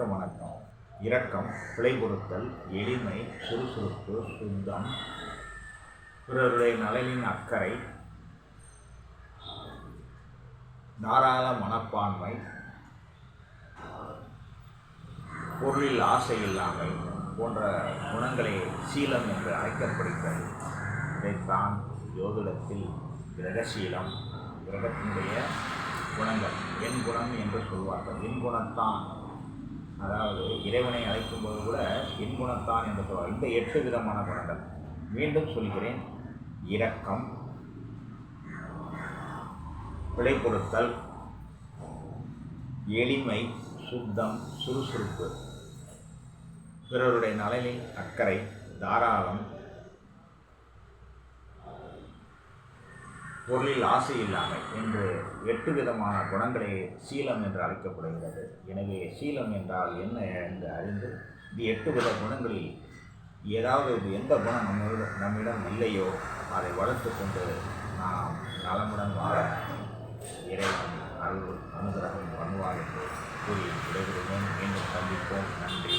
அனைவருக்கும் வணக்கம். இரக்கம் பிழை பொருத்தல் எளிமை சுறுசுறுப்பு சுத்தம் பிறருடைய நலனின் அக்கறை. தாராள மனப்பான்மை. பொருளில் ஆசை இல்லாமை போன்ற குணங்களை சீலம் என்று அழைக்கப்படுகிறது. இதைத்தான் ஜோதிடத்தில் கிரகசீலம் கிரகத்தினுடைய குணங்கள் என் குணம் என்று சொல்வார்கள். என் குணத்தான் அதாவது இறைவனை அழைக்கும் போது கூட இன்குணத்தான் என்று சொல்வார் இந்த எட்டு விதமான குணங்கள். மீண்டும் சொல்கிறேன். இரக்கம் பிழை பொருத்தல் எளிமை சுத்தம் சுறுசுறுப்பு. பிறருடைய நலனில் அக்கறை தாராளம் பொருளில் ஆசை இல்லாமை என்று எட்டு விதமான குணங்களே சீலம் என்று அழைக்கப்படுகிறது. எனவே சீலம் என்றால் என்ன என்று அறிந்து இந்த எட்டு வித குணங்களில் ஏதாவது எந்த குணம் நம்மிடம் நம்மிடம் இல்லையோ அதை வளர்த்து கொண்டு நாம் நலமுடன் வாழ இறைவன் அருள் அனுகிரகம் பண்ணுவார் என்று கூறி விடைபெறுவோம் மீண்டும் சந்திப்போம். நன்றி.